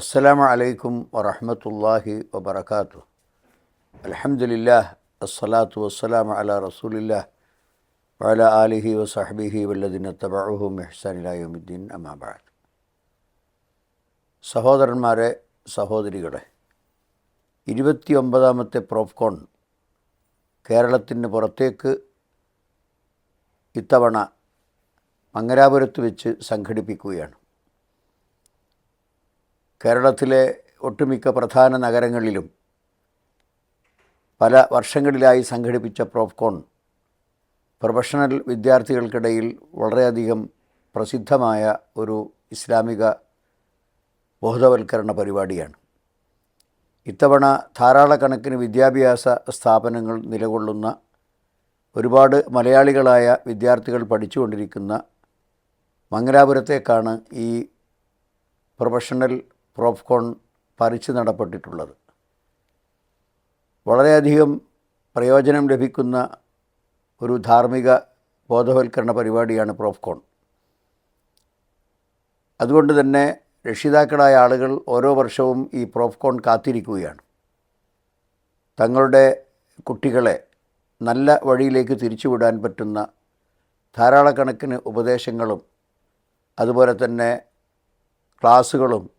അസ്സലാമു അലൈക്കും വറഹമത്തല്ലാഹി വബർക്കാത്തു അലഹമുല്ലാ അസ്സലാത്തു വസ്സലാമു അലാ റസൂലില്ലാ വല ആലിഹി വസഹബിഹി വല്ലദിന തബഅഹു മെഹ്സാനിലായുദ്ദീൻ അമാബാദ് സഹോദരന്മാരെ സഹോദരികളെ ഇരുപത്തി ഒമ്പതാമത്തെ പ്രോഫ്കോൺ കേരളത്തിന് പുറത്തേക്ക് ഇത്തവണ മംഗലാപുരത്ത് വെച്ച് സംഘടിപ്പിക്കുകയാണ്. കേരളത്തിലെ ഒട്ടുമിക്ക പ്രധാന നഗരങ്ങളിലും പല വർഷങ്ങളിലായി സംഘടിപ്പിച്ച പ്രോപ്കോൺ പ്രൊഫഷണൽ വിദ്യാർത്ഥികൾക്കിടയിൽ വളരെയധികം പ്രസിദ്ധമായ ഒരു ഇസ്ലാമിക ബോധവൽക്കരണ പരിപാടിയാണ്. ഇത്തവണ ധാരാളക്കണക്കിന് വിദ്യാഭ്യാസ സ്ഥാപനങ്ങൾ നിലകൊള്ളുന്ന ഒരുപാട് മലയാളികളായ വിദ്യാർത്ഥികൾ പഠിച്ചുകൊണ്ടിരിക്കുന്ന മംഗലാപുരത്തേക്കാണ് ഈ പ്രൊഫഷണൽ പ്രോപ്കോൺ പറിച്ചു നടപ്പെട്ടിട്ടുള്ളത്. വളരെയധികം പ്രയോജനം ലഭിക്കുന്ന ഒരു ധാർമ്മിക ബോധവൽക്കരണ പരിപാടിയാണ് പ്രോഫ്കോൺ അതുകൊണ്ട് തന്നെ രക്ഷിതാക്കളായ ആളുകൾ ഓരോ വർഷവും ഈ പ്രോഫ്കോൺ കാത്തിരിക്കുകയാണ്. തങ്ങളുടെ കുട്ടികളെ നല്ല വഴിയിലേക്ക് തിരിച്ചുവിടാൻ പറ്റുന്ന ധാരാളക്കണക്കിന് ഉപദേശങ്ങളും അതുപോലെ തന്നെ ക്ലാസ്സുകളും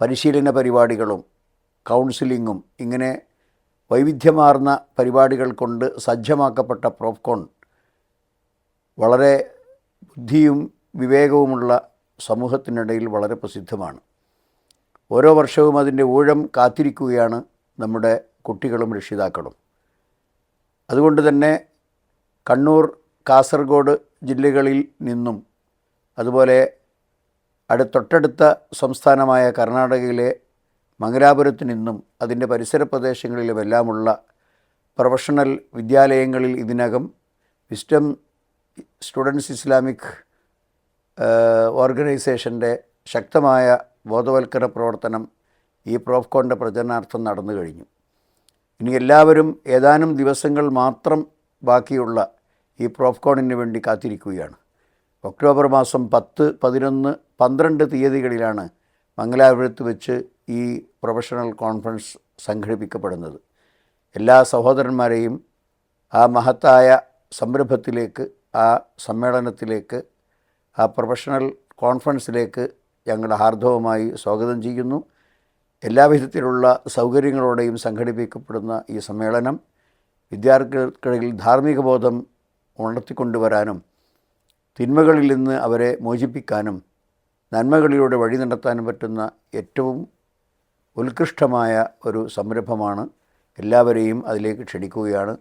പരിശീലന പരിപാടികളും കൗൺസിലിങ്ങും ഇങ്ങനെ വൈവിധ്യമാർന്ന പരിപാടികൾ കൊണ്ട് സജ്ജമാക്കപ്പെട്ട പ്രോഫ്കോൺ വളരെ ബുദ്ധിയും വിവേകവുമുള്ള സമൂഹത്തിനിടയിൽ വളരെ പ്രസിദ്ധമാണ്. ഓരോ വർഷവും അതിന്റെ ഊഴം കാത്തിരിക്കുകയാണ് നമ്മുടെ കുട്ടികളും രക്ഷിതാക്കളും. അതുകൊണ്ട് തന്നെ കണ്ണൂർ കാസർഗോഡ് ജില്ലകളിൽ നിന്നും അതുപോലെ അടു തൊട്ടടുത്ത സംസ്ഥാനമായ കർണാടകയിലെ മംഗലാപുരത്ത് നിന്നും അതിന്റെ പരിസര പ്രദേശങ്ങളിലുമെല്ലാമുള്ള പ്രൊഫഷണൽ വിദ്യാലയങ്ങളിൽ ഇതിനകം വിസ്റ്റം സ്റ്റുഡൻസ് ഇസ്ലാമിക് ഓർഗനൈസേഷന്റെ ശക്തമായ ബോധവൽക്കരണ പ്രവർത്തനം ഈ പ്രോഫ്കോണിന്റെ പ്രചരണാർത്ഥം നടന്നു കഴിഞ്ഞു. ഇനി എല്ലാവരും ഏതാനും ദിവസങ്ങൾ മാത്രം ബാക്കിയുള്ള ഈ പ്രോഫ്കോണിന് വേണ്ടി കാത്തിരിക്കുകയാണ്. ഒക്ടോബർ മാസം പത്ത് പതിനൊന്ന് പന്ത്രണ്ട് തീയതികളിലാണ് മംഗലാപുരത്ത് വെച്ച് ഈ പ്രൊഫഷണൽ കോൺഫറൻസ് സംഘടിപ്പിക്കപ്പെടുന്നത്. എല്ലാ സഹോദരന്മാരെയും ആ മഹത്തായ സംരംഭത്തിലേക്ക് ആ സമ്മേളനത്തിലേക്ക് ആ പ്രൊഫഷണൽ കോൺഫറൻസിലേക്ക് ഞങ്ങൾ ഹാർദവമായി സ്വാഗതം ചെയ്യുന്നു. എല്ലാവിധത്തിലുള്ള സൗകര്യങ്ങളോടെയും സംഘടിപ്പിക്കപ്പെടുന്ന ഈ സമ്മേളനം വിദ്യാർത്ഥികൾക്കിടയിൽ ധാർമ്മിക ബോധം ഉണർത്തിക്കൊണ്ടുവരാനും തിന്മകളിൽ നിന്ന് അവരെ മോചിപ്പിക്കാനും നന്മകളിലൂടെ വഴി നടത്താനും പറ്റുന്ന ഏറ്റവും ഉത്കൃഷ്ടമായ ഒരു സംരംഭമാണ് എല്ലാവരെയും അതിലേക്ക് ക്ഷണിക്കുകയാണ്.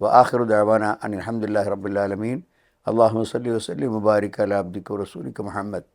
വാഹിറു ദാവാന അൻ അഹമ്മദില്ലാ റബ്ബുല്ലാലമീൻ അള്ളാഹു വസ്ലി വസ്ലി മുബാരിക് അല അബ്ദിക്ക് റസൂലിക്ക് മുഹമ്മദ്.